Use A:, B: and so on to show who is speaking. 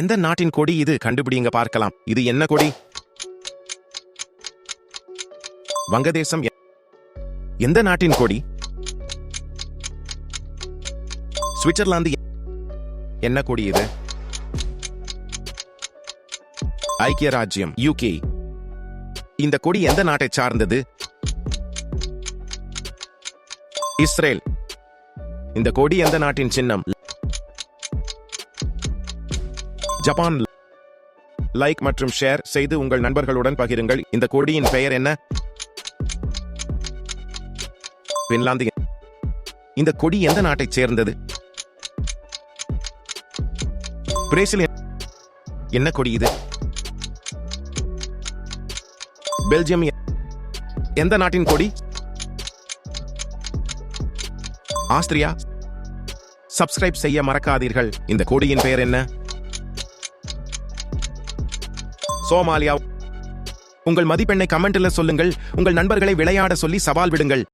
A: எந்த நாட்டின் கொடி இது? கண்டுபிடிங்க பார்க்கலாம். இது என்ன கொடி? வங்கதேசம் எந்த நாட்டின் கொடி? சுவிட்சர்லாந்து என்ன கொடி இது? ஐக்கிய ராஜ்யம் யூகே இந்த கொடி எந்த நாட்டை சார்ந்தது? இஸ்ரேல். இந்த கொடி எந்த நாட்டின் சின்னம்? ஜப்பான் லைக் மற்றும் ஷேர் செய்து உங்கள் நண்பர்களுடன் பகிருங்கள். இந்த கொடியின் பெயர் என்ன? பின்லாந்து இந்த கொடி எந்த நாட்டைச் சேர்ந்தது? பிரேசில் என்ன கொடி இது? பெல்ஜியம் எந்த நாட்டின் கொடி? ஆஸ்திரியா. சப்ஸ்கிரைப் செய்ய மறக்காதீர்கள். இந்த கொடியின் பெயர் என்ன? சோமாலியா உங்கள் மதிப்பெண்ணை கமெண்ட்ல சொல்லுங்கள். உங்கள் நண்பர்களை விளையாட சொல்லி சவால் விடுங்கள்.